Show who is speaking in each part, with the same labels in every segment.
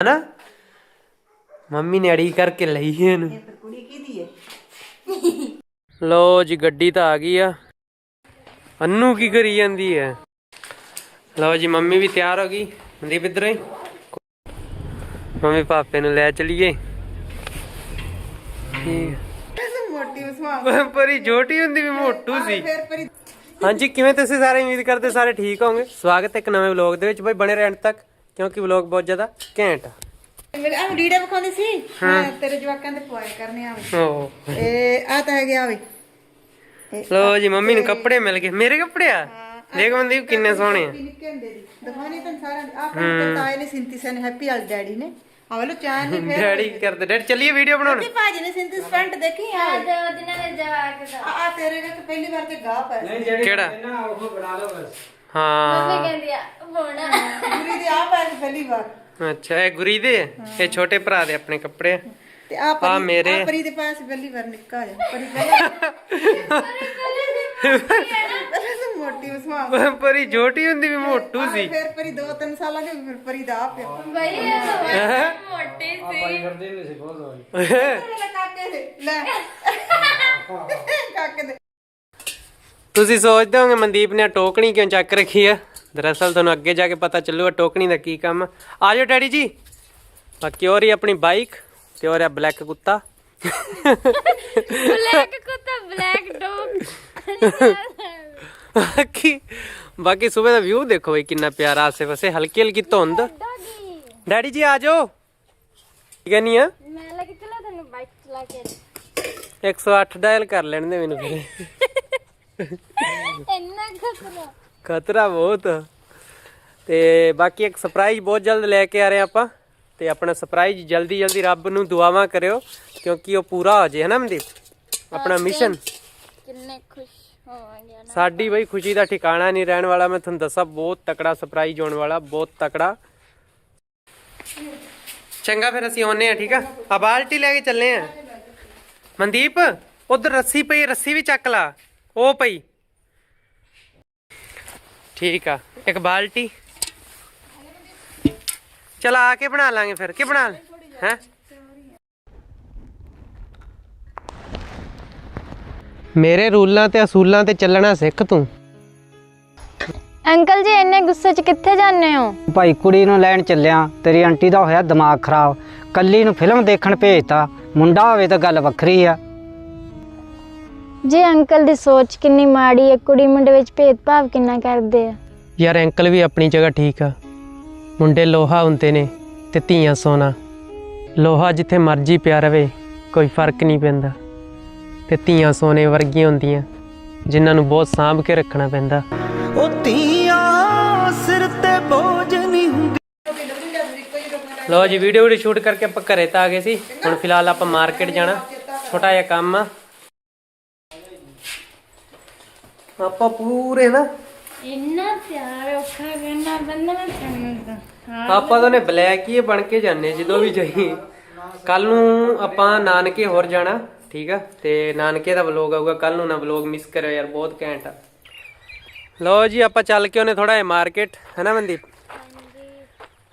Speaker 1: ਹਨਾ? ਮੰਮੀ ਨੇ ਅੜੀ ਕਰਕੇ ਲਈ ਇਹਨੂੰ।
Speaker 2: ਫਿਰ ਕੁੜੀ ਕਿਹਦੀ ਹੈ
Speaker 1: ਲੋ ਜੀ ਗੱਡੀ ਤਾਂ ਆ ਗਈ ਆ। ਅੰਨੂ ਕੀ ਕਰੀ ਜਾਂਦੀ ਹੈ ਲਓ ਜੀ ਮੰਮੀ ਵੀ ਤਿਆਰ ਹੋ ਗਈ। ਮਨਦੀਪ ਇੱਧਰ ਹੀ ਮੰਮੀ ਪਾਪੇ ਨੂੰ ਲੈ ਚਲੀਏ। ਠੀਕ
Speaker 2: ਮੋਟੀ ਉਸਮਾ
Speaker 1: ਪਰੀ ਛੋਟੀ ਹੁੰਦੀ ਵੀ ਮੋਟੂ ਸੀ।
Speaker 2: ਫਿਰ ਪਰੀ
Speaker 1: ਹਾਂਜੀ ਕਿਵੇਂ ਤੁਸੀਂ ਸਾਰੇ ਉਮੀਦ ਕਰਦੇ ਸਾਰੇ ਠੀਕ ਹੋਵੋਗੇ? ਸਵਾਗਤ ਹੈ ਇੱਕ ਨਵੇਂ ਵਲੌਗ ਦੇ ਵਿੱਚ। ਬਈ ਬਣੇ ਰਹਿਣ ਤੱਕ। ਕਿਉਂਕਿ ਵਲੌਗ ਬਹੁਤ ਜ਼ਿਆਦਾ ਘੈਂਟ ਆ।
Speaker 2: ਮੇਰੇ ਆ ਡੀੜੇ ਵਿਖਾਉਂਦੀ ਸੀ? ਮੈਂ ਤੇਰੇ ਜਵਾਕਾਂ ਦੇ ਪੁਆਏ ਕਰਨੇ ਆ
Speaker 1: ਓ
Speaker 2: ਇਹ ਆ ਤਾਂ ਹੈਗੇ ਆ ਵੇ।
Speaker 1: ਲੋ ਜੀ ਮੰਮੀ ਨੂੰ ਕੱਪੜੇ ਮਿਲ ਗਏ। ਮੇਰੇ ਕੱਪੜੇ ਆ? ਦੇਖ ਮਨਦੀਪ ਕਿੰਨੇ ਸੋਹਣੇ ਆ।
Speaker 2: ਨਿੱਕੇ ਹੁੰਦੇ ਦੀ। ਦਿਖਾਣੀ ਤਾਂ ਸਾਰਾ ਆਪਣੇ ਤਾਏ ਨੇ ਸਿੰਤੀ ਸਨ ਹੈਪੀ ਵਾਲ ਡੈਡੀ ਨੇ। ਆਵਲੋ ਚਾਹ ਨੇ ਫਿਰ।
Speaker 1: ਡੈਡੀ ਕਰਦੇ। ਡੈਡੀ ਚੱਲੀਏ ਵੀਡੀਓ ਬਣਾਉਣ।
Speaker 2: ਤੇ ਭਾਜੀ ਨੇ ਸਿੰਤੀ ਸਪੈਂਟ ਦੇਖੀ ਆ?
Speaker 3: ਦੋ ਦਿਨਾਂ ਦੇ ਜਵਾਕ ਦਾ
Speaker 2: ਆ ਆ ਤੇਰੇ ਨਾਲ ਤਾਂ ਪਹਿਲੀ ਵਾਰ ਤੇ ਗਾ ਪੈ
Speaker 1: ਕਿਹੜਾ?
Speaker 3: ਮੰਮੀ
Speaker 1: ਹਾਂ
Speaker 3: ਕਹਿੰਦੀ ਆ ਬੋਣਾ
Speaker 2: ਗੁਰੀ ਦੇ ਆ ਪੈ ਪਹਿਲੀ ਵਾਰ।
Speaker 1: ਅੱਛਾ ਇਹ ਗੁਰੀ ਦੇ? ਆ? ਇਹ ਛੋਟੇ ਭਰਾ ਦੇ ਆਪਣੇ ਕੱਪੜੇ? ਆ।
Speaker 2: ਤੇ ਆ ਪਰੀ
Speaker 1: ਆ ਮੇਰੇ।
Speaker 2: ਆ ਪਰੀ ਦੇ ਪਾਸ ਪਹਿਲੀ ਵਾਰ ਨਿੱਕਾ ਜਾ ਪਰੀ ਪਹਿਲਾਂ ਪਹਿਲਾਂ ਤਾਂ ਮੋਟੀ ਉਸਮਾ
Speaker 1: ਪਰੀ ਛੋਟੀ ਹੁੰਦੀ ਵੀ ਮੋਟੂ ਸੀ।
Speaker 2: ਫਿਰ ਪਰੀ 2-3 ਸਾਲਾਂ ਦੇ ਫਿਰ ਪਰੀ ਦਾ ਆ ਪਿਆ।
Speaker 3: ਬਈ ਇਹ ਮੋਟੀ ਸੀ।
Speaker 2: ਲੈ ਕਾਕੇ ਦੇ। ਲੈ। ਕਾਕੇ ਦੇ।
Speaker 1: ਤੁਸੀਂ ਸੋਚਦੇ ਹੋਗੇ ਮਨਦੀਪ ਨੇ ਟੋਕਣੀ ਕਿਉਂ ਚੱਕ ਰੱਖੀ ਆ? ਦਰਅਸਲ ਤੁਹਾਨੂੰ ਅੱਗੇ ਜਾ ਕੇ ਪਤਾ ਚੱਲੂਗਾ ਟੋਕਣੀ ਦਾ ਕੀ ਕੰਮ। ਆ ਜਾਓ ਡੈਡੀ ਜੀ। ਬਾਕੀ ਹੋਰ ਹੀ ਆਪਣੀ ਬਾਈਕ ਤੇ ਹੋਰ ਆ ਬਲੈਕ ਕੁੱਤਾ।
Speaker 3: ਬਲੈਕ ਕੁੱਤਾ ਬਲੈਕ ਡੌਗ।
Speaker 1: ਬਾਕੀ ਬਾਕੀ ਸਵੇਰ ਦਾ ਵਿਊ ਦੇਖੋ ਬਈ ਕਿੰਨਾ ਪਿਆਰਾ ਆਸੇ ਪਾਸੇ ਹਲਕੀ ਹਲਕੀ ਧੁੰਦ। ਡੈਡੀ ਜੀ ਆ ਜਾਓ। ਠੀਕ ਹੈ ਨਹੀਂ ਆ?
Speaker 3: ਮੈਂ ਲੈ ਕੇ ਚਲਾ ਤੈਨੂੰ ਬਾਈਕ ਚਲਾ ਕੇ।
Speaker 1: 108 ਡਾਇਲ ਕਰ ਲੈਣ ਦੇ ਮੈਨੂੰ ਫਿਰ।
Speaker 3: ਇੰਨਾ ਖਤਰਾ।
Speaker 1: ਖਤਰਾ ਬਹੁਤ। ਤੇ ਬਾਕੀ ਇੱਕ ਸਰਪ੍ਰਾਈਜ਼ ਬਹੁਤ ਜਲਦ ਲੈ ਕੇ ਆ ਰਹੇ ਆਪਾਂ। ਤੇ ਆਪਣਾ ਸਰਪ੍ਰਾਈਜ਼ ਜਲਦੀ ਜਲਦੀ ਰੱਬ ਨੂੰ ਦੁਆਵਾਂ ਕਰਿਓ ਕਿਉਂਕਿ ਉਹ ਪੂਰਾ ਹੋ ਜੇ ਹਨਾ ਮਨਦੀਪ? ਆਪਣਾ ਮਿਸ਼ਨ
Speaker 3: ਕਿੰਨੇ ਖੁਸ਼ ਹੋਵਾਂਗੇ ਨਾ।
Speaker 1: ਸਾਡੀ ਬਈ ਖੁਸ਼ੀ ਦਾ ਠਿਕਾਣਾ ਨਹੀਂ ਰਹਿਣ ਵਾਲਾ ਮੈਂ ਤੁਹਾਨੂੰ ਦੱਸਾਂ ਬਹੁਤ ਤਕੜਾ ਸਰਪ੍ਰਾਈਜ਼ ਹੋਣ ਵਾਲਾ ਬਹੁਤ ਤਕੜਾ। ਚੰਗਾ ਫਿਰ ਅਸੀਂ ਆਉਨੇ ਆ ਠੀਕ ਆ? ਆ ਬਾਲਟੀ ਲੈ ਕੇ ਚੱਲੇ ਆ ਮਨਦੀਪ ਉਧਰ ਰੱਸੀ ਪਈ ਰੱਸੀ ਵੀ ਚੱਕ ਲਾ। ਉਹ ਪਈ ਠੀਕ ਆ ਇੱਕ ਬਾਲਟੀ। ਚਲ ਆ ਕੇ ਬਣਾ ਲਾਂਗੇ ਫਿਰ ਕੀ ਬਣਾ ਹੈ? ਮੇਰੇ ਰੂਲਾਂ ਤੇ ਅਸੂਲਾਂ ਤੇ ਚੱਲਣਾ ਸਿੱਖ ਤੂੰ।
Speaker 3: ਅੰਕਲ ਜੀ ਇੰਨੇ ਗੁੱਸੇ 'ਚ ਕਿੱਥੇ ਜਾਂਦੇ ਹੋ?
Speaker 4: ਭਾਈ ਕੁੜੀ ਨੂੰ ਲੈਣ ਚੱਲਿਆ ਤੇਰੀ ਆਂਟੀ ਦਾ ਹੋਇਆ ਦਿਮਾਗ ਖਰਾਬ। ਕੱਲੀ ਨੂੰ ਫਿਲਮ ਦੇਖਣ ਭੇਜਤਾ ਮੁੰਡਾ ਹੋਵੇ ਤਾਂ ਗੱਲ ਵੱਖਰੀ ਆ।
Speaker 3: ਜੀ ਅੰਕਲ ਦੀ ਸੋਚ ਕਿੰਨੀ ਮਾੜੀ ਹੈ ਕੁੜੀ ਮੁੰਡੇ ਵਿੱਚ ਭੇਦਭਾਵ ਕਿੰਨਾ ਕਰਦੇ ਆ?
Speaker 1: ਯਾਰ ਅੰਕਲ ਵੀ ਆਪਣੀ ਜਗ੍ਹਾ ਠੀਕ ਆ। ਮੁੰਡੇ ਲੋਹਾ ਹੁੰਦੇ ਨੇ ਤੇ ਧੀਆਂ ਸੋਨਾ ਲੋਹਾ ਜਿੱਥੇ ਮਰਜ਼ੀ ਪਿਆ ਰਵੇ ਕੋਈ ਫ਼ਰਕ ਨਹੀਂ ਪੈਂਦਾ। ਤੇ ਧੀਆਂ ਸੋਨੇ ਵਰਗੀਆਂ ਹੁੰਦੀਆਂ ਜਿਨ੍ਹਾਂ ਨੂੰ ਬਹੁਤ ਸਾਂਭ ਕੇ ਰੱਖਣਾ ਪੈਂਦਾ।
Speaker 5: ਉਹ ਧੀਆਂ ਸਿਰ ਤੇ ਬੋਝ ਨਹੀਂ ਹੁੰਦੀ।
Speaker 1: ਲੋ ਜੀ ਵੀਡੀਓ ਵੀਡੀਓ ਸ਼ੂਟ ਕਰਕੇ ਆਪਾਂ ਘਰੇ ਤਾਂ ਆ ਗਏ ਸੀ। ਹੁਣ ਫਿਲਹਾਲ ਆਪਾਂ ਮਾਰਕੀਟ ਜਾਣਾ। ਛੋਟਾ ਜਿਹਾ ਕੰਮ ਆ। ਆਪਾਂ ਪੂਰੇ ਨਾ
Speaker 3: ਇੰਨਾ ਪਿਆਰ ਔਖਾ ਕਰਨਾ ਬੰਦਾ ਨਾ ਕਰਨਾ
Speaker 1: ਆਪਾਂ ਤਾਂ ਨੇ ਬਲੈਕ ਹੀ ਬਣ ਕੇ ਜਾਂਦੇ ਜਦੋਂ ਵੀ ਜਾਈਏ। ਕੱਲ ਨੂੰ ਆਪਾਂ ਨਾਨਕੇ ਹੋਰ ਜਾਣਾ ਠੀਕ ਆ? ਤੇ ਨਾਨਕੇ ਦਾ ਵਲੋਗ ਆਊਗਾ ਕੱਲ ਨੂੰ ਨਾ ਵਲੋਗ ਮਿਸ ਕਰਿਓ ਯਾਰ ਬਹੁਤ ਘੈਂਟ ਆ। ਲਓ ਜੀ ਆਪਾਂ ਚੱਲ ਕੇ ਉਹਨੇ ਥੋੜਾ ਜਿਹਾ ਮਾਰਕੀਟ ਹੈਨਾ ਮਨਦੀਪ?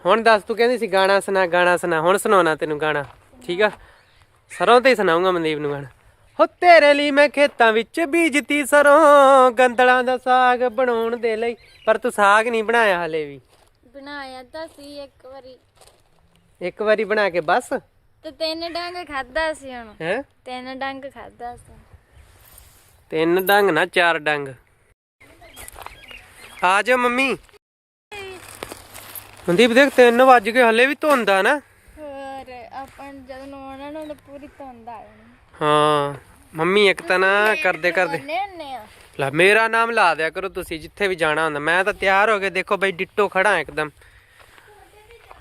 Speaker 1: ਹੁਣ ਦੱਸ ਤੂੰ ਕਹਿੰਦੀ ਸੀ ਗਾਣਾ ਸੁਣਾ ਗਾਣਾ ਸੁਣਾ ਹੁਣ ਸੁਣਾਉਣਾ ਤੈਨੂੰ ਗਾਣਾ ਠੀਕ ਆ? ਸਰੋਂ ਤੇ ਹੀ ਸੁਣਾਉਂਗਾ ਮਨਦੀਪ ਨੂੰ ਗਾਣਾ। ਹੋ ਤੇਰੇ ਲਈ ਮੈਂ ਖੇਤਾਂ ਵਿੱਚ ਬੀਜਤੀ ਸਰੋਂ ਗੰਦਲਾਂ ਦਾ ਸਾਗ ਬਣਾਉਣ ਦੇ ਲਈ। ਪਰ ਤੂੰ ਸਾਗ ਨਹੀਂ ਬਣਾਇਆ ਹਲੇ ਵੀ।
Speaker 3: ਬਣਾਇਆ ਤਾਂ ਸੀ ਇੱਕ ਵਾਰੀ।
Speaker 1: ਇੱਕ ਵਾਰੀ ਬਣਾ ਕੇ ਬਸ।
Speaker 3: ਤੇ ਤਿੰਨ ਡੰਗ ਖਾਦਾ ਸੀ ਹੁਣ।
Speaker 1: ਹੈ?
Speaker 3: ਤਿੰਨ ਡੰਗ ਖਾਦਾ ਸੀ।
Speaker 1: ਤਿੰਨ ਡੰਗ ਨਾ ਚਾਰ ਡੰਗ। ਆ ਜਾ ਮੰਮੀ। ਮਨਦੀਪ ਦੇਖ ਤਿੰਨ ਵੱਜ ਗਏ ਹਲੇ ਵੀ ਧੁੰਦਾ ਨਾ। ਮੰਮੀ ਇੱਕ ਤਾਂ ਨਾ ਕਰਦੇ ਕਰਦੇ ਲੈ ਮੇਰਾ ਨਾਮ ਲਾ ਦਿਆ ਕਰੋ ਤੁਸੀਂ ਜਿੱਥੇ ਵੀ ਜਾਣਾ ਹੁੰਦਾ। ਮੈਂ ਤਾਂ ਤਿਆਰ ਹੋ ਕੇ ਦੇਖੋ ਬਈ ਡਿੱਟੋ ਖੜਾ ਇੱਕਦਮ।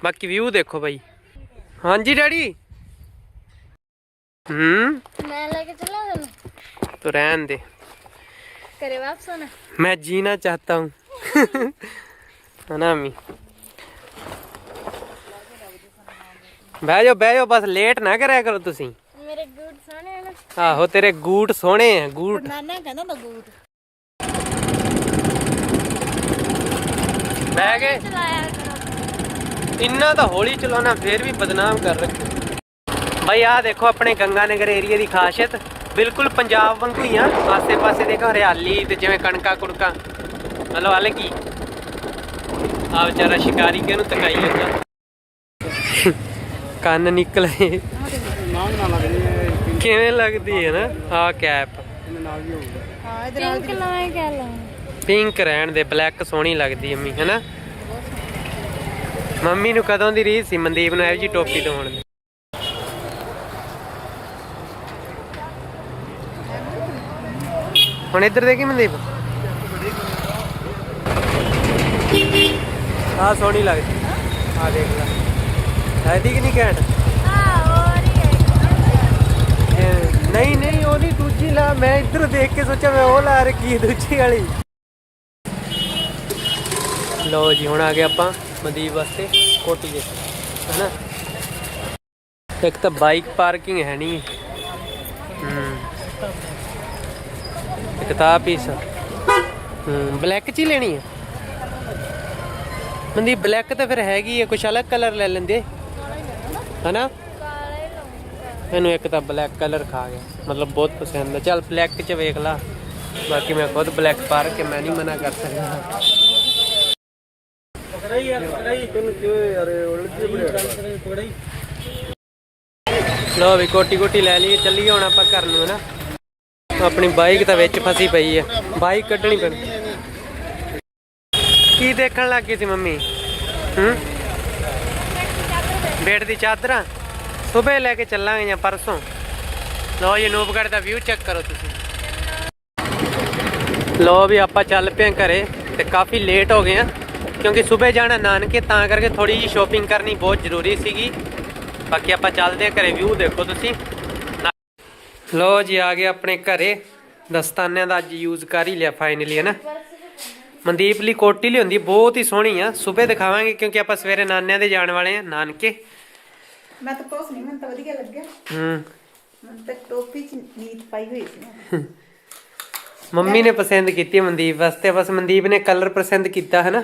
Speaker 1: ਬਾਕੀ ਵਿਊ ਦੇਖੋ ਬਈ। ਹਾਂਜੀ ਡੈਡੀ? ਹੂੰ?
Speaker 3: ਮੈਂ ਲੈ ਕੇ ਚੱਲਾਂ ਤੁਹਾਨੂੰ
Speaker 1: ਤੂੰ ਰਹਿਣ ਦੇ।
Speaker 3: ਘਰੇ ਵਾਪਸ ਆਣਾ
Speaker 1: ਮੈਂ ਜੀਣਾ ਚਾਹਤਾ ਹੂੰ। ਹਨਾ ਮੀ ਬਹਿ ਜਾਓ ਬਹਿ ਜਾਓ ਬਸ ਲੇਟ ਨਾ ਕਰਿਆ ਕਰੋ ਤੁਸੀਂ।
Speaker 3: ਮੇਰੇ ਗੁੱਡ ਸੋਹਣੇ ਹਨ
Speaker 1: ਆਹੋ ਤੇਰੇ ਗੂਟ ਸੋਹਣੇ ਆ ਗੂਟ।
Speaker 2: ਨਾਨਾ ਕਹਿੰਦਾ ਨਾ ਗੂਟ।
Speaker 1: ਬਹਿ ਗਏ।
Speaker 3: ਚਲਾਇਆ ਕਰੋ।
Speaker 1: ਇੰਨਾ ਤਾਂ ਹੌਲੀ ਚਲਾਉਣਾ ਫੇਰ ਵੀ ਬਦਨਾਮ ਕਰ ਰੱਖੇ ਭਾਈ ਆਹ ਦੇਖੋ ਆਪਣੇ ਗੰਗਾ ਨਗਰ ਏਰੀਆ ਦੀ ਖਾਸੀਅਤ। ਬਿਲਕੁਲ ਪੰਜਾਬ ਵਾਂਗੂ ਹੀ ਆ। ਆਸੇ ਪਾਸੇ ਦੇਖੋ ਹਰਿਆਲੀ ਤੇ ਜਿਵੇਂ ਕਣਕਾਂ ਕੁੜਕਾਂ ਮਤਲਬ ਹਾਲੇ ਕੀ? ਆ ਵਿਚਾਰਾ ਸ਼ਿਕਾਰੀ ਕਿਹਨੂੰ ਤਕਾਈ ਜਾਂਦਾ? ਕੰਨ ਨਿਕਲੇ। ਕਿਵੇਂ ਲੱਗਦੀ ਹੈ ਨਾ? ਆ ਕੈਪ।
Speaker 2: ਹਾਂ
Speaker 3: ਪਿੰਕ ਲਾਏ ਕਹਿ ਲਾ
Speaker 1: ਪਿੰਕ ਰਹਿਣ ਦੇ ਬਲੈਕ ਸੋਹਣੀ ਲੱਗਦੀ ਅੰਮੀ ਹੈਨਾ? ਮੰਮੀ ਨੂੰ ਕਦੋਂ ਦੀ ਰੀਸ ਸੀ ਮਨਦੀਪ ਨੂੰ ਇਹੋ ਜੀ ਟੋਪੀ ਦਵਾਉਣ ਦੀ? ਹੁਣ ਇੱਧਰ ਦੇਖੀ ਮਨਦੀਪ? ਆ ਸੋਹਣੀ ਲੱਗਦੀ। ਆ ਦੇਖ ਲੈ। ਹੈ ਦੀ ਕਿ ਨਹੀਂ ਘੈਂਟ ਨਹੀਂ ਨਹੀਂ ਉਹ ਨਹੀਂ ਦੂਜੀ ਲਾ ਮੈਂ ਇੱਧਰ ਦੇਖ ਕੇ ਸੋਚਿਆ ਮੈਂ ਉਹ ਲਾ ਰੱਖੀ ਦੂਜੀ ਵਾਲੀ। ਲਓ ਜੀ ਹੁਣ ਆ ਗਏ ਆਪਾਂ ਮਦੀਪ ਵਾਸਤੇ ਕੋਟੀ ਦੇ ਹੈਨਾ? ਇੱਕ ਤਾਂ ਬਾਈਕ ਪਾਰਕਿੰਗ ਹੈ ਨਹੀਂ। ਹੂੰ। ਇੱਕ ਤਾਂ ਪੀਸ ਹੂੰ ਬਲੈਕ ਚ ਹੀ ਲੈਣੀ ਹੈ ਮਨਦੀਪ ਬਲੈਕ ਤਾਂ ਫਿਰ ਹੈਗੀ ਹੈ ਕੁਛ ਅਲੱਗ ਕਲਰ ਲੈ ਲੈਂਦੇ। ਹਨਾ? ਮੈਨੂੰ ਇੱਕ ਤਾਂ ਬਲੈਕ ਕਲਰ ਖਾ ਗਿਆ। ਮਤਲਬ ਬਹੁਤ ਪਸੰਦ ਹੈ ਚੱਲ ਬਲੈਕ ਚ ਵੇਖ ਲਾ। ਬਾਕੀ ਮੈਂ ਖੁਦ ਬਲੈਕ ਪਾਰ ਕੇ ਮੈਂ ਨਹੀਂ ਮਨਾ ਕਰ ਸਕਦਾ। ਲੋ ਵੀ ਕੋਟੀ ਕੋਟੀ ਲੈ ਲਈ ਚੱਲੀਏ ਹੁਣ ਆਪਾਂ ਘਰ ਨੂੰ ਨਾ ਆਪਣੀ ਬਾਈਕ ਤਾਂ ਵਿੱਚ ਫਸੀ ਪਈ ਹੈ ਬਾਈਕ ਕੱਢਣੀ ਪੈਣੀ। ਕੀ ਦੇਖਣ ਲੱਗ ਗਈ ਸੀ ਮੰਮੀ? ਹੂੰ? ਬੈੱਡ ਦੀ ਚਾਦਰਾਂ। ਸਵੇਰ ਲੈ ਕੇ ਚੱਲਾਂਗੇ ਜਾਂ ਪਰਸੋਂ। ਲੋ ਜੀ ਨੂਪਗੜ ਦਾ ਵਿਊ ਚੈੱਕ ਕਰੋ ਤੁਸੀਂ। ਲੋ ਵੀ ਆਪਾਂ ਚੱਲ ਪਏ ਹਾਂ ਘਰੇ ਤੇ ਕਾਫੀ ਲੇਟ ਹੋ ਗਏ ਆ ਕਿਉਂਕਿ ਸਵੇਰ ਜਾਣਾ ਨਾਨਕੇ, ਤਾਂ ਕਰਕੇ ਥੋੜੀ ਜੀ ਸ਼ੋਪਿੰਗ ਕਰਨੀ ਬਹੁਤ ਜ਼ਰੂਰੀ ਸੀਗੀ। ਬਾਕੀ ਆਪਾਂ ਚੱਲਦੇ ਹਾਂ ਘਰੇ ਵਿਊ ਦੇਖੋ ਤੁਸੀਂ। ਲੋ ਜੀ, ਆ ਗਏ ਆਪਣੇ ਘਰੇ। ਦਸਤਾਨਿਆਂ ਦਾ ਅੱਜ ਯੂਜ਼ ਕਰ ਹੀ ਲਿਆ ਫਾਈਨਲੀ ਹੈ ਨਾ? ਮਨਦੀਪ ਲਈ ਕੋਟੀ ਲਿਆਂਦੀ ਬਹੁਤ ਹੀ ਸੋਹਣੀ ਆ। ਸਵੇਰ ਦਿਖਾਵਾਂਗੇ ਕਿਉਂਕਿ ਆਪਾਂ ਸਵੇਰੇ ਨਾਨਿਆਂ ਦੇ ਜਾਣ ਵਾਲੇ ਆ ਨਾਨਕੇ।
Speaker 2: ਮੈਂ ਤਾਂ ਕੁਛ ਨਹੀਂ ਮੈਨੂੰ ਤਾਂ ਵਧੀਆ ਲੱਗਿਆ।
Speaker 1: ਹੂੰ।
Speaker 2: ਮੈਨੂੰ ਤਾਂ ਟੋਪੀ ਚ ਨੀਤ ਪਾਈ ਹੋਈ ਸੀ।
Speaker 1: ਮੰਮੀ ਨੇ ਪਸੰਦ ਕੀਤੀ ਹੈ ਮਨਦੀਪ ਵਾਸਤੇ ਬਸ ਮਨਦੀਪ ਨੇ ਕਲਰ ਪਸੰਦ ਕੀਤਾ ਹੈ ਨਾ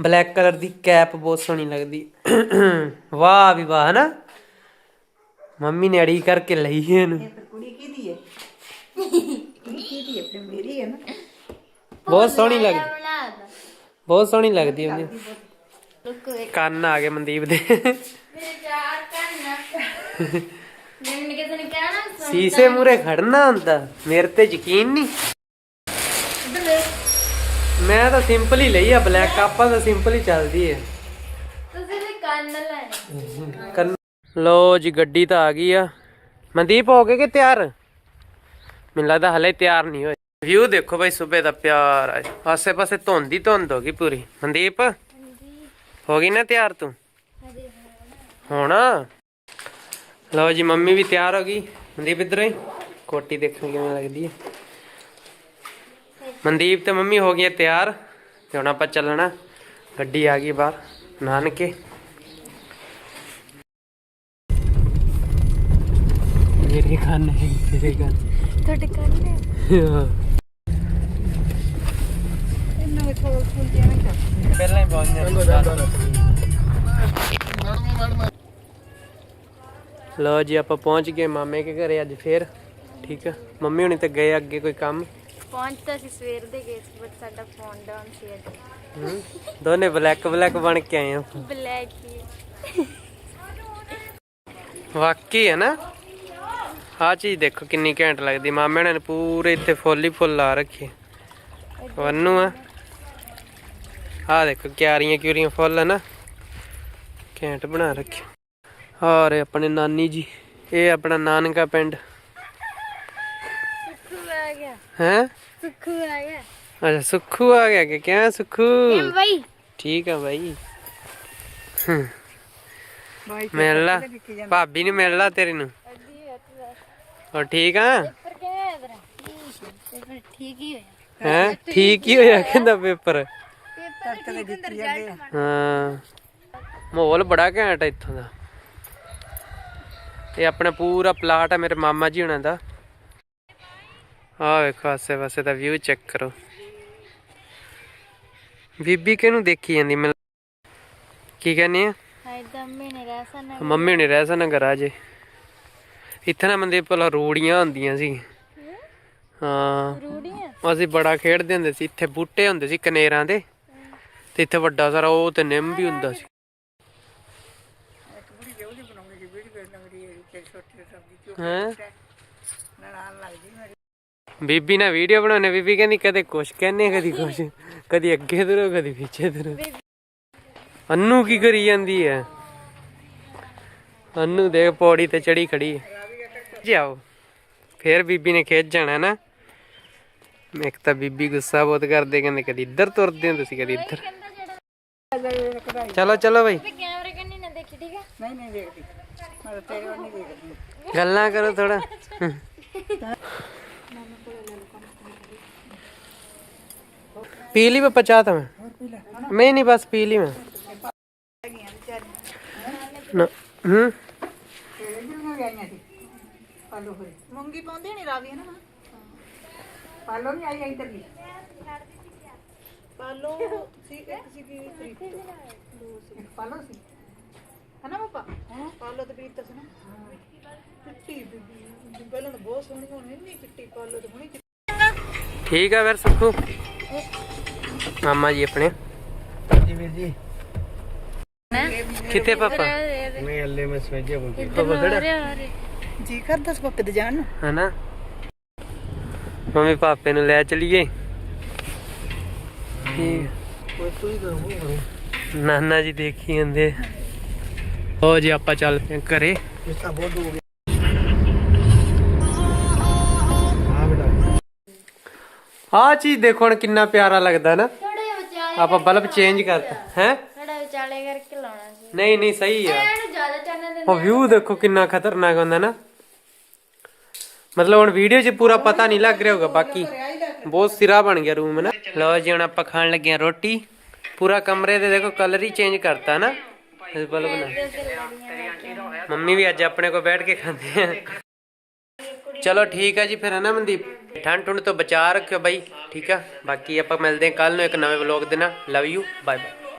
Speaker 1: ਬਲੈਕ ਕਲਰ ਦੀ ਕੈਪ ਬਹੁਤ ਸੋਹਣੀ ਲੱਗਦੀ। ਵਾਹ ਵੀ ਵਾਹ ਨਾ ਮੰਮੀ ਨੇ ਅੜੀ ਕਰਕੇ ਲਈ ਹੈ ਇਹਨੂੰ।
Speaker 2: ਇਹ ਕੁੜੀ ਕਿਹਦੀ ਹੈ ਕੁੜੀ ਕਿਹਦੀ ਹੈ ਫਿਰ ਮੇਰੀ ਹੈ ਨਾ।
Speaker 1: ਬਹੁਤ ਸੋਹਣੀ ਲੱਗਦੀ। ਬਹੁਤ ਸੋਹਣੀ ਲੱਗਦੀ ਉਹਦੀ ਕੰਨ ਆ ਗਏ ਮਨਦੀਪ ਦੇ।
Speaker 3: ਮੇਰੇ ਚਾਰ ਕੰਨ ਮੈਨੂੰ ਕਿਸੇ ਨੇ ਕਹਿਣਾ ਸੁਣ
Speaker 1: ਸੀਸੇ ਮੂਰੇ ਖੜਨਾ ਹੁੰਦਾ। ਮੇਰੇ ਤੇ ਯਕੀਨ ਨਹੀਂ ਮੈਂ ਤਾਂ ਸਿੰਪਲ ਹੀ ਲਈ ਆ ਬਲੈਕ ਆਪਾਂ ਤਾਂ ਸਿੰਪਲ ਹੀ ਚੱਲਦੀ ਹੈ
Speaker 3: ਤੁਸੀਂ ਵੀ ਕੰਨ ਲੈਣੇ।
Speaker 1: ਕੰਨ- ਲੋ ਜੀ ਗੱਡੀ ਤਾਂ ਆ ਗਈ ਆ। ਮਨਦੀਪ ਹੋ ਗਏ ਕਿ ਤਿਆਰ? ਮੈਨੂੰ ਲੱਗਦਾ ਹਲੇ ਤਿਆਰ ਨਹੀਂ ਹੋਏ। ਵਿਊ ਦੇਖੋ ਭਾਈ ਸਵੇਰ ਦਾ ਪਿਆਰ ਆ। ਆਸੇ ਪਾਸੇ ਧੁੰਦ ਹੀ ਧੁੰਦ ਹੋ ਗਈ ਪੂਰੀ। ਮਨਦੀਪ ਹੋ ਗਈ ਨਾ ਤਿਆਰ ਤੂੰ? ਹੋਣਾ? ਲਓ ਜੀ ਮੰਮੀ ਵੀ ਤਿਆਰ ਹੋ ਗਈ। ਮਨਦੀਪ ਇੱਧਰ ਹੀ ਕੋਟੀ ਦੇਖਣ ਕਿਵੇਂ ਲੱਗਦੀ ਹੈ। ਮਨਦੀਪ ਤੇ ਮੰਮੀ ਹੋ ਗਈ ਤਿਆਰ। ਤੇ ਹੁਣ ਆਪਾਂ ਚੱਲਣਾ। ਗੱਡੀ ਆ ਗਈ ਬਾਹਰ। ਨਾਨਕੇ। ਮੇਰੇ ਹੈ ਤੇਰੇ ਕੰਨ।
Speaker 3: ਤੁਹਾਡੇ ਕੰਨ ਹੈ
Speaker 2: ਇਹਨਾਂ ਵਿੱਚ ਫੁੱਲ ਫੁੱਲ ਜਿਹਾ ਨਾ ਕਰ
Speaker 1: ਪਹਿਲਾਂ ਹੀ ਪਹੁੰਚ ਲੋ ਜੀ ਆਪਾਂ ਪਹੁੰਚ ਗਏ ਮਾਮੇ ਕੇ ਘਰੇ ਅੱਜ ਫੇਰ ਠੀਕ ਹੈ ਮੰਮੀ ਹੁਣੀ ਤੇ ਗਏ ਅੱਗੇ ਕੋਈ ਕੰਮ?
Speaker 3: ਪਹੁੰਚਦਾ ਸੀ ਸਵੇਰ ਦੇ ਗਏ ਸੀ ਬਟ ਸਾਡਾ ਫੋਨ ਡਾਊਨ ਸੀ ਅੱਜ।
Speaker 1: ਦੋਨੇ ਬਲੈਕ ਬਲੈਕ ਬਣ ਕੇ ਆਏ ਆ
Speaker 3: ਬਲੈਕ ਹੀ
Speaker 1: ਵਾਕਈ ਹੈ ਨਾ? ਆ ਚੀਜ਼ ਦੇਖੋ ਕਿੰਨੀ ਘੈਂਟ ਲੱਗਦੀ ਮਾਮੇ ਨੇ ਪੂਰੇ ਇੱਥੇ ਫੁੱਲ ਹੀ ਫੁੱਲ ਲਾ ਰੱਖੇ। ਵੰਨੂ ਆ। ਆ ਦੇਖੋ ਕਿਆਰੀਆਂ ਕਿਉਰੀਆਂ ਫੁੱਲ ਹੈ ਨਾ। ਘੈਂਟ ਬਣਾ ਰੱਖੇ। ਔਰ ਆਪਣੇ ਨਾਨੀ ਜੀ ਇਹ ਆਪਣਾ ਨਾਨਕਾ ਪਿੰਡ।
Speaker 3: ਸੁੱਖੂ ਆ ਗਿਆ।
Speaker 1: ਹੈ?
Speaker 3: ਸੁੱਖੂ ਆ ਗਿਆ।
Speaker 1: ਅੱਛਾ ਸੁੱਖੂ ਆ ਗਿਆ ਕਿ ਕਿਆ ਸੁੱਖੂ?
Speaker 3: ਬਈ?
Speaker 1: ਠੀਕ ਆ ਬਾਈ। ਮਿਲ ਲਾ। ਭਾਬੀ ਨੂੰ ਮਿਲ ਲਾ ਤੇਰੇ ਨੂੰ। ਹੋਰ ਠੀਕ ਆ?
Speaker 3: ਪਰ ਕਿਵੇਂ ਹੋਇਆ ਤੇਰਾ? ਪੇਪਰ ਠੀਕ ਹੀ ਹੋਇਆ।
Speaker 1: ਹੈ? ਠੀਕ ਹੀ ਹੋਇਆ ਕਹਿੰਦਾ ਪੇਪਰ। ਹਾਂ। ਮਾਹੌਲ ਬੜਾ ਘੈਂਟ ਹੈ ਇੱਥੋਂ ਦਾ। ਇਹ ਆਪਣਾ ਪੂਰਾ ਪਲਾਟ ਹੈ ਮੇਰੇ ਮਾਮਾ ਜੀ ਹੁਣਾਂ ਦਾ। ਆਹ ਵੇਖੋ ਆਸੇ ਪਾਸੇ ਦਾ ਵਿਊ ਚੈੱਕ ਕਰੋ। ਬੀਬੀ ਕਿਹਨੂੰ ਦੇਖੀ ਜਾਂਦੀ? ਮੈਨੂੰ ਕੀ ਕਹਿੰਨੀ ਆ? ਮੰਮੀ ਨੇ ਰਹਿ ਸਨ ਘਰ ਅਜੇ ਇੱਥੇ ਨਾ ਮੰਦੇ ਭਲਾ ਰੋੜੀਆਂ ਹੁੰਦੀਆਂ ਸੀ। ਹਾਂ।
Speaker 3: ਰੂੜੀਆਂ?
Speaker 1: ਅਸੀਂ ਬੜਾ ਖੇਡਦੇ ਹੁੰਦੇ ਸੀ। ਇੱਥੇ ਬੂਟੇ ਹੁੰਦੇ ਸੀ ਕਨੇਰਾਂ ਦੇ। ਤੇ ਇੱਥੇ ਵੱਡਾ ਸਾਰਾ ਉਹ ਤੇ ਨਿੰਮ ਵੀ ਹੁੰਦਾ ਸੀ। ਹੈਂ? ਬੀਬੀ ਨਾ ਵੀਡੀਓ ਬਣਾਉਣੇ ਬੀਬੀ ਕਹਿੰਦੀ ਕਦੇ ਕੁਛ ਕਹਿੰਨੇ ਕਦੀ ਕੁਛ, ਕਦੀ ਅੱਗੇ ਤੁਰੋ, ਕਦੀ ਪਿੱਛੇ ਤੁਰੋ। ਅੰਨੂ ਕੀ ਕਰੀ ਜਾਂਦੀ ਹੈ ਅੰਨੂ ਦੇਖ ਪੌੜੀ ਤੇ ਚੜੀ ਖੜੀ ਹੈ ਜਾਓ। ਫੇਰ ਬੀਬੀ ਨੇ ਖੇਤ ਜਾਣਾ ਨਾ। ਇੱਕ ਤਾਂ ਬੀਬੀ ਗੁੱਸਾ ਬਹੁਤ ਕਰਦੇ, ਕਹਿੰਦੇ ਕਦੀ ਇੱਧਰ ਤੁਰਦੇ ਹੋ, ਤੁਸੀਂ ਕਦੀ ਇੱਧਰ। ਚਲੋ ਚਲੋ ਬਈ।
Speaker 3: ਕੈਮਰੇ ਕੰਨੀ ਨਾ ਦੇਖੀ ਠੀਕ ਹੈ
Speaker 1: ਗੱਲਾਂ ਕਰੋ ਥੋੜਾ ਪੀ ਲਈ ਪਪਾ ਚਾਹ ਤਾਂ ਮੈਂ। ਨਹੀਂ ਨਹੀਂ ਬਸ ਪੀ ਲਈ ਮੈਂ। ਨਾ ਹੂੰ?
Speaker 2: ਮੂੰਗੀ ਪਾਉਂਦੇ ਨਹੀਂ ਰਾਵੀ ਹੈ ਨਾ ਪਾਲੋ ਨਹੀਂ ਆਈ ਇੱਧਰ ਵੀ ਪਾਲੋ ਸੀ ਇੱਕ ਸੀ ਕੀ ਤਰੀਕ ਤੋਂ? ਪਾਲੋ ਸੀ। ਹੈ ਨਾ ਪਾਪਾ ਪਾਲੋ ਤੇ ਪ੍ਰੀਤ ਸੀ ਨਾ ਚਿੱਟੀ ਬੀਬੀ ਪਹਿਲਾਂ ਤਾਂ ਬਹੁਤ ਸੋਹਣੀ ਹੋਣੀ ਨਹੀਂ ਚਿੱਟੀ ਪਾਲੋ ਤੇ ਹੁਣੀ
Speaker 1: ਠੀਕ ਆ ਫਿਰ ਸੁਖੂ। ਮਾਮਾ ਜੀ ਆਪਣੇ।
Speaker 5: ਜੀ ਵੀਰ ਜੀ।
Speaker 1: ਕਿੱਥੇ ਪਾਪਾ?
Speaker 5: ਮੈਂ ਅੱਲੇ ਮੈਂ ਸਵੇਜੇ ਬੋਲ
Speaker 1: ਪਾਪਾ ਖੜਾ
Speaker 2: ਜੀ ਕਰਦਾ ਪਾਪੇ ਤੇ ਜਾਣ। ਨੂੰ
Speaker 1: ਹਨਾ? ਮੰਮੀ ਪਾਪੇ ਨੂੰ ਲੈ ਚਲੀਏ। ਠੀਕ ਨਾਨਾ ਜੀ ਦੇਖੀ ਜਾਂਦੇ ਹੋ ਜੀ ਆਪਾਂ ਚੱਲ ਪਏ ਘਰੇ।
Speaker 5: ਇਸ ਤਾਂ ਬਹੁਤ ਹੋ ਗਿਆ। ਹਾਂ ਬੇਟਾ
Speaker 1: ਆਹ ਚੀਜ਼ ਦੇਖੋ ਹੁਣ ਕਿੰਨਾ ਪਿਆਰਾ ਲੱਗਦਾ ਨਾ। ਆਪਾਂ ਬਲਬ ਚੇਂਜ ਕਰਤਾ ਹੈ?
Speaker 3: ਥੋੜਾ ਵਿਚਾਲੇ ਕਰਕੇ ਲਾਉਣਾ ਸੀ।
Speaker 1: ਨਹੀਂ ਨਹੀਂ ਸਹੀ ਆ। ਉਹ ਵਿਊ ਦੇਖੋ ਕਿੰਨਾ ਖਤਰਨਾਕ ਹੁੰਦਾ ਨਾ। ਮਤਲਬ ਹੁਣ ਵੀਡੀਓ 'ਚ ਪੂਰਾ ਪਤਾ ਨਹੀਂ ਲੱਗ ਰਿਹਾ ਹੋਗਾ ਬਾਕੀ। ਬਹੁਤ ਸਿਰਾ ਬਣ ਗਿਆ ਰੂਮ ਨਾ। ਲਓ ਜੀ, ਹੁਣ ਆਪਾਂ ਖਾਣ ਲੱਗੇ ਆ ਰੋਟੀ। ਪੂਰਾ ਕਮਰੇ ਦੇ ਦੇਖੋ ਕਲਰ ਹੀ ਚੇਂਜ ਕਰਤਾ ਨਾ। ਇਸ ਬਲਬ ਨਾਲ ਮੰਮੀ ਵੀ ਅੱਜ ਆਪਣੇ ਕੋਲ ਬੈਠ ਕੇ ਖਾਂਦੇ ਆ। ਚਲੋ ਠੀਕ ਆ ਜੀ ਫਿਰ, ਹੈ ਨਾ ਮਨਦੀਪ? ਠੰਡ ਠੁੰਡ ਤੋਂ ਬਚਾ ਰੱਖਿਓ ਬਾਈ, ਠੀਕ ਆ? ਬਾਕੀ ਆਪਾਂ ਮਿਲਦੇ ਹਾਂ ਕੱਲ ਨੂੰ ਇੱਕ ਨਵੇਂ ਵਲੌਗ ਦੇ ਨਾਲ। Love you bye bye